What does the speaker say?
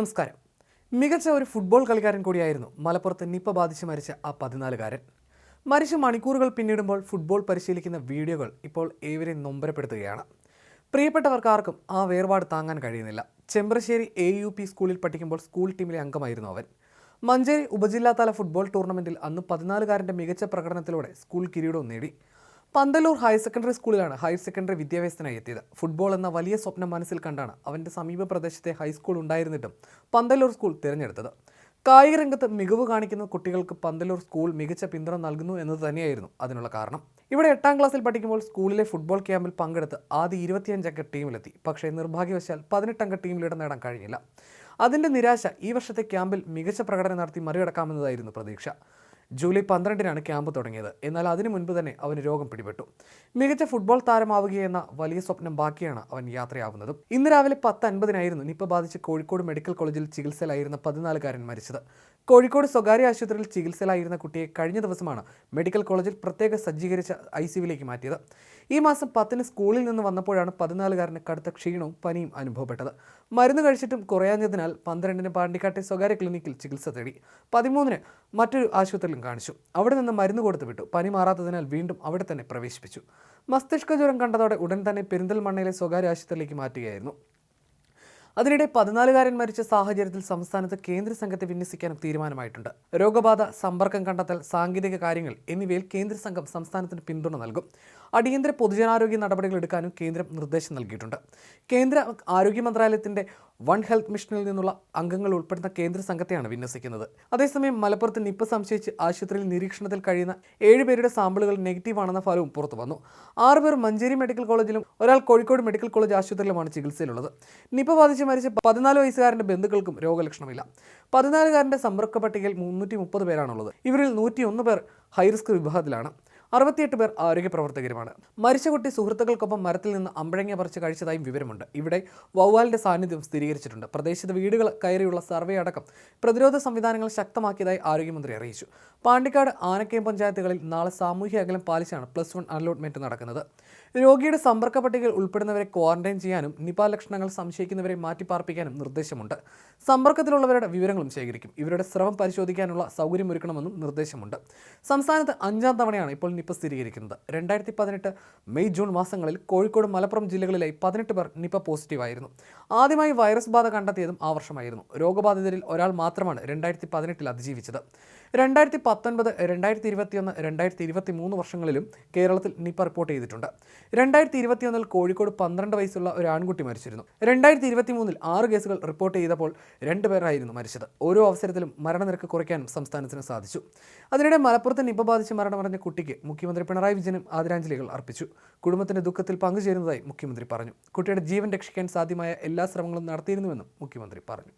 നമസ്കാരം. മികച്ച ഒരു ഫുട്ബോൾ കളിക്കാരൻ കൂടിയായിരുന്നു മലപ്പുറത്ത് നിപ്പ ബാധിച്ച് മരിച്ച ആ പതിനാലുകാരൻ. മരിച്ച മണിക്കൂറുകൾ പിന്നിടുമ്പോൾ ഫുട്ബോൾ പരിശീലിക്കുന്ന വീഡിയോകൾ ഇപ്പോൾ ഏവരെയും നൊമ്പരപ്പെടുത്തുകയാണ്. പ്രിയപ്പെട്ടവർക്കാർക്കും ആ വേർപാട് താങ്ങാൻ കഴിയുന്നില്ല. ചെമ്പ്രശ്ശേരി എ യു പി സ്കൂളിൽ പഠിക്കുമ്പോൾ സ്കൂൾ ടീമിലെ അംഗമായിരുന്നു അവൻ. മഞ്ചേരി ഉപജില്ലാതല ഫുട്ബോൾ ടൂർണമെന്റിൽ അന്ന് പതിനാലുകാരന്റെ മികച്ച പ്രകടനത്തിലൂടെ സ്കൂൾ കിരീടവും നേടി. പന്തലൂർ ഹയർ സെക്കൻഡറി സ്കൂളിലാണ് ഹയർ സെക്കൻഡറി വിദ്യാഭ്യാസത്തിനായി എത്തിയത്. ഫുട്ബോൾ എന്ന വലിയ സ്വപ്നം മനസ്സിൽ കണ്ടാണ് അവന്റെ സമീപ പ്രദേശത്തെ ഹൈസ്കൂൾ ഉണ്ടായിരുന്നിട്ടും പന്തലൂർ സ്കൂൾ തിരഞ്ഞെടുത്തത്. കായിക രംഗത്ത് മികവ് കാണിക്കുന്ന കുട്ടികൾക്ക് പന്തലൂർ സ്കൂൾ മികച്ച പിന്തുണ നൽകുന്നു എന്നത് തന്നെയായിരുന്നു അതിനുള്ള കാരണം. ഇവിടെ എട്ടാം ക്ലാസ്സിൽ പഠിക്കുമ്പോൾ സ്കൂളിലെ ഫുട്ബോൾ ക്യാമ്പിൽ പങ്കെടുത്ത് ആദ്യ ഇരുപത്തിയഞ്ചംഗ ടീമിലെത്തി പക്ഷേ നിർഭാഗ്യവശാൽ പതിനെട്ടംഗ ടീമിൽ ഇടം നേടാൻ കഴിഞ്ഞില്ല. അതിന്റെ നിരാശ ഈ വർഷത്തെ ക്യാമ്പിൽ മികച്ച പ്രകടനം നടത്തി മറികടക്കാമെന്നതായിരുന്നു പ്രതീക്ഷ. ജൂലൈ പന്ത്രണ്ടിനാണ് ക്യാമ്പ് തുടങ്ങിയത്. എന്നാൽ അതിനു മുൻപ് തന്നെ അവന് രോഗം പിടിപെട്ടു. മികച്ച ഫുട്ബോൾ താരമാവുകയെന്ന വലിയ സ്വപ്നം ബാക്കിയാണ് അവൻ യാത്രയാവുന്നതും. ഇന്ന് രാവിലെ പത്ത് അൻപതിനായിരുന്നു നിപ്പ ബാധിച്ച് കോഴിക്കോട് മെഡിക്കൽ കോളേജിൽ ചികിത്സയിലായിരുന്ന പതിനാലുകാരൻ മരിച്ചത്. കോഴിക്കോട് സ്വകാര്യ ആശുപത്രിയിൽ ചികിത്സയിലായിരുന്ന കുട്ടിയെ കഴിഞ്ഞ ദിവസമാണ് മെഡിക്കൽ കോളേജിൽ പ്രത്യേക സജ്ജീകരിച്ച ഐ സിയുവിലേക്ക് മാറ്റിയത്. ഈ മാസം പത്തിന് സ്കൂളിൽ നിന്ന് വന്നപ്പോഴാണ് പതിനാലുകാരന് കടുത്ത ക്ഷീണവും പനിയും അനുഭവപ്പെട്ടത്. മരുന്ന് കഴിച്ചിട്ടും കുറയാഞ്ഞതിനാൽ പന്ത്രണ്ടിന് പാണ്ടിക്കാട്ടെ സ്വകാര്യ ക്ലിനിക്കിൽ ചികിത്സ തേടി. പതിമൂന്നിന് മറ്റൊരു ആശുപത്രിയിലും കാണിച്ചു. അവിടെ നിന്ന് മരുന്ന് കൊടുത്തു വിട്ടു. പനി മാറാത്തതിനാൽ വീണ്ടും അവിടെ തന്നെ പ്രവേശിപ്പിച്ചു. മസ്തിഷ്ക ജ്വരം കണ്ടതോടെ ഉടൻ തന്നെ പെരിന്തൽമണ്ണയിലെ സ്വകാര്യ ആശുപത്രിയിലേക്ക് മാറ്റുകയായിരുന്നു. അതിനിടെ പതിനാലുകാരൻ മരിച്ച സാഹചര്യത്തിൽ സംസ്ഥാനത്ത് കേന്ദ്ര സംഘത്തെ വിന്യസിക്കാനും തീരുമാനമായിട്ടുണ്ട്. രോഗബാധ സമ്പർക്കം കണ്ടെത്തൽ സാങ്കേതിക കാര്യങ്ങൾ എന്നിവയിൽ കേന്ദ്ര സംഘം സംസ്ഥാനത്തിന് പിന്തുണ നൽകും. അടിയന്തര പൊതുജനാരോഗ്യ നടപടികൾ എടുക്കാനും കേന്ദ്രം നിർദ്ദേശം നൽകിയിട്ടുണ്ട്. കേന്ദ്ര ആരോഗ്യ മന്ത്രാലയത്തിന്റെ വൺ ഹെൽത്ത് മിഷനിൽ നിന്നുള്ള അംഗങ്ങൾ ഉൾപ്പെടുന്ന കേന്ദ്ര സംഘത്തെയാണ് വിന്യസിക്കുന്നത്. അതേസമയം മലപ്പുറത്ത് നിപ്പ സംശയിച്ച് ആശുപത്രിയിൽ നിരീക്ഷണത്തിൽ കഴിയുന്ന ഏഴുപേരുടെ സാമ്പിളുകൾ നെഗറ്റീവ് ആണെന്ന ഫലവും പുറത്തു വന്നു. ആറുപേർ മഞ്ചേരി മെഡിക്കൽ കോളേജിലും ഒരാൾ കോഴിക്കോട് മെഡിക്കൽ കോളേജ് ആശുപത്രിയിലുമാണ് ചികിത്സയിലുള്ളത്. നിപ്പ ബാധിച്ച് മരിച്ച പതിനാല് വയസ്സുകാരന്റെ ബന്ധുക്കൾക്കും രോഗലക്ഷണമില്ല. പതിനാലുകാരന്റെ സമ്പർക്ക പട്ടികയിൽ മുന്നൂറ്റി മുപ്പത് പേരാണുള്ളത്. ഇവരിൽ നൂറ്റിയൊന്ന് പേർ ഹൈറിസ്ക് വിഭാഗത്തിലാണ്. അറുപത്തിയെട്ട് പേർ ആരോഗ്യ പ്രവർത്തകരുമാണ് മരിച്ച കുട്ടി സുഹൃത്തുക്കൾക്കൊപ്പം മരത്തിൽ നിന്ന് അമ്പഴങ്ങ പറിച്ച് കഴിച്ചതായും വിവരമുണ്ട്. ഇവിടെ വവ്വാലിന്റെ സാന്നിധ്യം സ്ഥിരീകരിച്ചിട്ടുണ്ട്. പ്രദേശത്ത് വീടുകൾ കയറിയുള്ള സർവേ അടക്കം പ്രതിരോധ സംവിധാനങ്ങൾ ശക്തമാക്കിയതായി ആരോഗ്യമന്ത്രി അറിയിച്ചു. പാണ്ടിക്കാട് ആനക്കയം പഞ്ചായത്തുകളിൽ നാളെ സാമൂഹ്യ അകലം പാലിച്ചാണ് പ്ലസ് വൺ അലോട്ട്മെന്റ് നടക്കുന്നത്. രോഗിയുടെ സമ്പർക്ക പട്ടികയിൽ ഉൾപ്പെടുന്നവരെ ക്വാറന്റൈൻ ചെയ്യാനും നിപ ലക്ഷണങ്ങൾ സംശയിക്കുന്നവരെ മാറ്റിപ്പാർപ്പിക്കാനും നിർദ്ദേശമുണ്ട്. സമ്പർക്കത്തിലുള്ളവരുടെ വിവരങ്ങളും ശേഖരിക്കും. ഇവരുടെ സ്രവം പരിശോധിക്കാനുള്ള സൗകര്യമൊരുക്കണമെന്നും നിർദ്ദേശമുണ്ട്. സംസ്ഥാനത്ത് അഞ്ചാം തവണയാണ് ഇപ്പോൾ നിപ സ്ഥിരീകരിക്കുന്നത്. രണ്ടായിരത്തി പതിനെട്ട് മെയ് ജൂൺ മാസങ്ങളിൽ കോഴിക്കോട് മലപ്പുറം ജില്ലകളിലായി പതിനെട്ട് പേർ നിപ പോസിറ്റീവായിരുന്നു ആദ്യമായി വൈറസ് ബാധ കണ്ടെത്തിയതും ആ വർഷമായിരുന്നു രോഗബാധിതരിൽ ഒരാൾ മാത്രമാണ് രണ്ടായിരത്തി പതിനെട്ടിൽ അതിജീവിച്ചത്. രണ്ടായിരത്തി പത്തൊൻപത് രണ്ടായിരത്തി ഇരുപത്തിയൊന്ന് രണ്ടായിരത്തി ഇരുപത്തി മൂന്ന് വർഷങ്ങളിലും കേരളത്തിൽ നിപ റിപ്പോർട്ട് ചെയ്തിട്ടുണ്ട്. രണ്ടായിരത്തി ഇരുപത്തിയൊന്നിൽ കോഴിക്കോട് പന്ത്രണ്ട് വയസ്സുള്ള ഒരു ആൺകുട്ടി മരിച്ചിരുന്നു. രണ്ടായിരത്തി ഇരുപത്തി മൂന്നിൽ ആറ് കേസുകൾ റിപ്പോർട്ട് ചെയ്തപ്പോൾ രണ്ട് പേരായിരുന്നു മരിച്ചത്. ഓരോ അവസരത്തിലും മരണനിരക്ക് കുറയ്ക്കാനും സംസ്ഥാനത്തിന് സാധിച്ചു. അതിനിടെ മലപ്പുറത്ത് നിപ ബാധിച്ച് മരണമടഞ്ഞ കുട്ടിക്ക് മുഖ്യമന്ത്രി പിണറായി വിജയനും ആദരാഞ്ജലികൾ അർപ്പിച്ചു. കുടുംബത്തിന്റെ ദുഃഖത്തിൽ പങ്കുചേരുന്നതായി മുഖ്യമന്ത്രി പറഞ്ഞു. കുട്ടിയുടെ ജീവൻ രക്ഷിക്കാൻ സാധ്യമായ എല്ലാ ശ്രമങ്ങളും നടത്തിയിരുന്നുവെന്നും മുഖ്യമന്ത്രി പറഞ്ഞു.